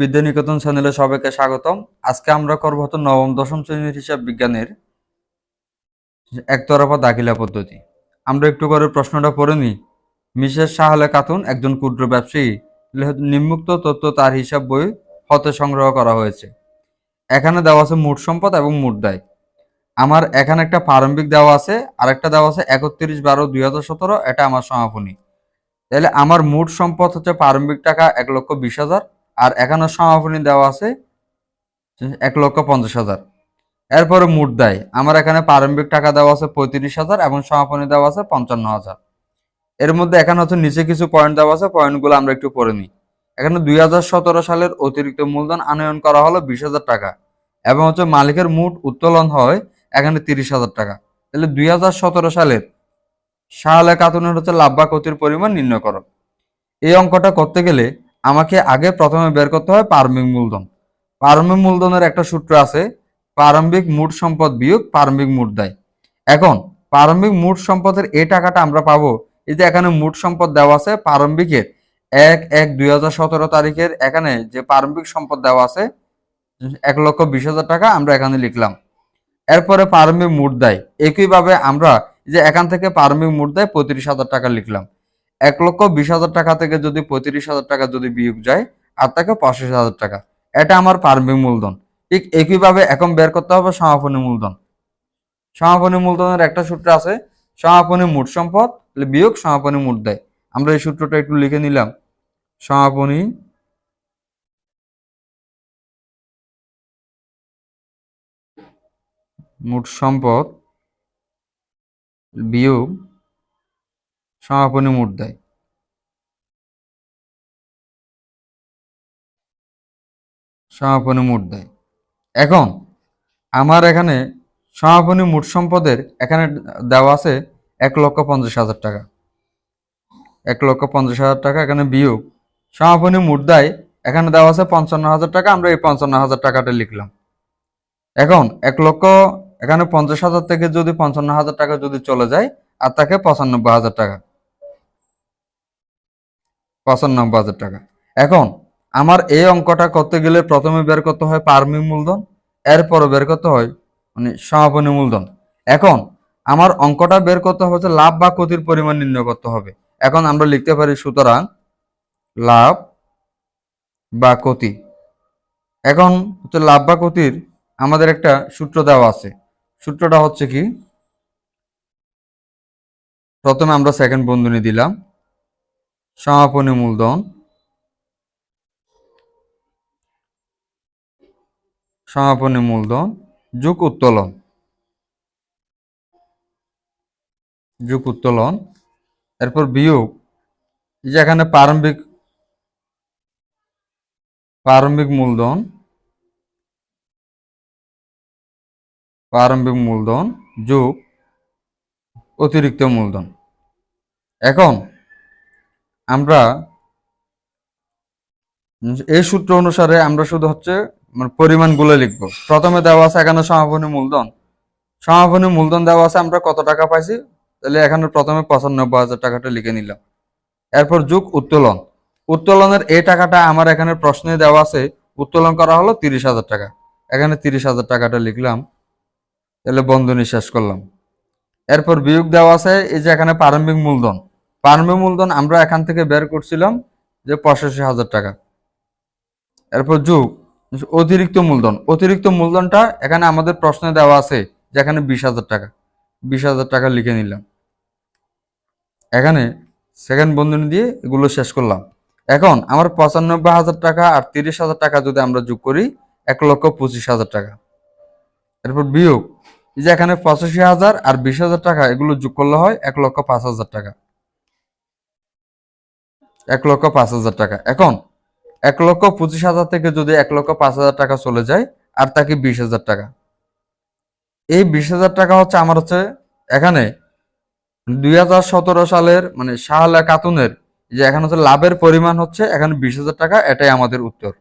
বিদ্যানিকেতন চ্যানেলে সবাইকে স্বাগতম। আজকে আমরা করব হতো নবম, দশম শ্রেণির হিসাব বিজ্ঞানের একতরফা দাখিলা পদ্ধতি। আমরা একটু করে প্রশ্নটা পড়ে নিই। মিসেস সাহালে খাতুন একজন ক্ষুদ্র ব্যবসায়ী নিম্মুক্ত তথ্য তার হিসাব বই হতে সংগ্রহ করা হয়েছে। এখানে দেওয়া আছে মোট সম্পদ এবং মোট দায়। আমার এখানে একটা প্রারম্ভিক দেওয়া আছে আর একটা দেওয়া আছে একত্রিশ বারো দুই হাজার সতেরো, এটা আমার সমাপনী। তাহলে আমার মোট সম্পদ হচ্ছে প্রারম্ভিক টাকা এক লক্ষ বিশ হাজার আর এখানে সমাপনী দেওয়া আছে এক লক্ষ পঞ্চাশ হাজার। এরপরে মোট দেয়। আমার এখানে প্রারম্ভিক টাকা দেওয়া আছে পঁয়ত্রিশ হাজার এবং সমাপনী দেওয়া আছে পঞ্চান্ন হাজার। এর মধ্যে এখানে হচ্ছে নিচে কিছু পয়েন্ট দেওয়া আছে পয়েন্টগুলো আমরা একটু পড়ে নিই। এখানে দুই হাজার সতেরো সালের অতিরিক্ত মূলধন আনয়ন করা হলো বিশ হাজার টাকা এবং হচ্ছে মালিকের মোট উত্তোলন হয় এখানে তিরিশ হাজার টাকা। তাহলে দুই হাজার সতেরো সালের সাহালে কাতুনের হচ্ছে লাভ বা ক্ষতির পরিমাণ নির্ণয় করো। এই অঙ্কটা করতে গেলে আমাকে আগে প্রথমে বের করতে হয় প্রারম্ভিক মূলধন। প্রারম্ভিক মূলধনের একটা সূত্র আছে, প্রারম্ভিক মোট সম্পদ বিয়োগ প্রারম্ভিক মোট দায়। এখন, প্রারম্ভিক মোট সম্পদের এই টাকাটা আমরা পাবো, এই যে এখানে মোট সম্পদ দেওয়া আছে, প্রারম্ভিকের এক এক দুই তারিখের এখানে যে প্রারম্ভিক সম্পদ দেওয়া আছে, এক লক্ষ বিশ হাজার টাকা আমরা এখানে লিখলাম। এরপরে প্রারম্ভিক মোট দায়, একইভাবে আমরা যে এখান থেকে প্রারম্ভিক মোট দায় পঁয়ত্রিশ হাজার টাকা লিখলাম। এক লক্ষ বিশ হাজার টাকা থেকে যদি পঁয়ত্রিশ হাজার টাকা যদি বিয়োগ যায়, আর থাকে পঁচিশ হাজার টাকা। এটা আমার প্রারম্ভিক মূলধন। ঠিক একইভাবে এখন বের করতে হবে সমাপনী মূলধন। সমাপনী মূলধনের একটা সূত্র আছে, সমাপনী মোট সম্পদ বিয়োগ সমাপনী মোট দেয়। আমরা এই সূত্রটা একটু লিখে নিলাম। সমাপনী মোট সম্পদ বিয়োগ সমাপনী মোট দেয়। সমাপনী মোট দেয়। এখন আমার এখানে সমাপনী মোট সম্পদের এখানে দেওয়া আছে এক লক্ষ পঞ্চাশ হাজার টাকা। এক লক্ষ পঞ্চাশ হাজার টাকা এখানে বিয়োগ। সমাপনী মোট দায়, এখানে দেওয়া আছে পঞ্চান্ন হাজার টাকা, আমরা এই পঞ্চান্ন হাজার টাকাটা লিখলাম। এখন এক লক্ষ, এখানে পঞ্চাশ হাজার থেকে যদি পঞ্চান্ন হাজার টাকা যদি চলে যায়, আর তাকে পঁচানব্বই হাজার টাকা। পঁচানব্বই হাজার টাকা। এখন আমার এই অঙ্কটা করতে গেলে প্রথমে বের করতে হয় পারমিক মূলধন এরপরে বের করতে হয় মানে সমাপনী মূলধন। এখন আমার অঙ্কটা বের করতে হবে হচ্ছে লাভ বা ক্ষতির পরিমাণ নির্ণয় করতে হবে। এখন আমরা লিখতে পারি সুতরাং লাভ বা ক্ষতি। এখন হচ্ছে লাভ বা ক্ষতির আমাদের একটা সূত্র দেওয়া আছে। সূত্রটা হচ্ছে কি? প্রথমে আমরা সেকেন্ড বন্ধনী দিলাম। সমাপনী মূলধন সমাপনী মূলধন যুগ উত্তোলন যুগ উত্তোলন এরপর বিয়োগ এই যে এখানে প্রারম্ভিক প্রারম্ভিক মূলধন প্রারম্ভিক মূলধন যোগ অতিরিক্ত মূলধন এখন আমরা এই সূত্র অনুসারে আমরা শুধু হচ্ছে মানে পরিমাণগুলো লিখব। প্রথমে দেওয়া আছে এখানে সমাপনী মূলধন। সমাপনী মূলধন দেওয়া আছে, আমরা কত টাকা পাইছি? তাহলে এখানে প্রথমে পঁচানব্বই হাজার টাকাটা লিখে নিলাম। এরপর যুগ উত্তোলন। উত্তোলনের এই টাকাটা আমার এখানে প্রশ্নে দেওয়া আছে, উত্তোলন করা হলো তিরিশ হাজার টাকা। এখানে তিরিশ হাজার টাকাটা লিখলাম, তাহলে বন্ধনী শেষ করলাম। এরপর বিয়োগ দেওয়া আছে, এই যে এখানে প্রারম্ভিক মূলধন। প্রারম্ভিক মূলধন আমরা এখান থেকে বের করছিলাম যে পঁচাশি হাজার টাকা। এরপর যুগ, অতিরিক্ত মূলধন। অতিরিক্ত মূলধনটা এখানে আমাদের প্রশ্নে দেওয়া আছে যে এখানে বিশ হাজার টাকা। বিশ হাজার টাকা লিখে নিলাম। এখানে সেকেন্ড বন্ধনী দিয়ে এগুলো শেষ করলাম। এখন আমার পঁচানব্বই হাজার টাকা আর তিরিশ হাজার টাকা যদি আমরা যোগ করি, এক লক্ষ পঁচিশ হাজার টাকা। এরপর বিয়োগ। যে এখানে পঁচাশি হাজার আর বিশ হাজার টাকা এগুলো যোগ করলে হয় এক লক্ষ পাঁচ হাজার টাকা। এক লক্ষ পাঁচ হাজার টাকা। এখন, এক লক্ষ পঁচিশ হাজার থেকে যদি এক লক্ষ পাঁচ হাজার টাকা চলে যায়, আর তাকে বিশ হাজার টাকা। এই বিশ হাজার টাকা হচ্ছে আমার হচ্ছে, এখানে দুই হাজার সতেরো সালের মানে শাহলা কাতুনের যে এখানে হচ্ছে লাভের পরিমাণ হচ্ছে, এখানে বিশ হাজার টাকা, এটাই আমাদের উত্তর।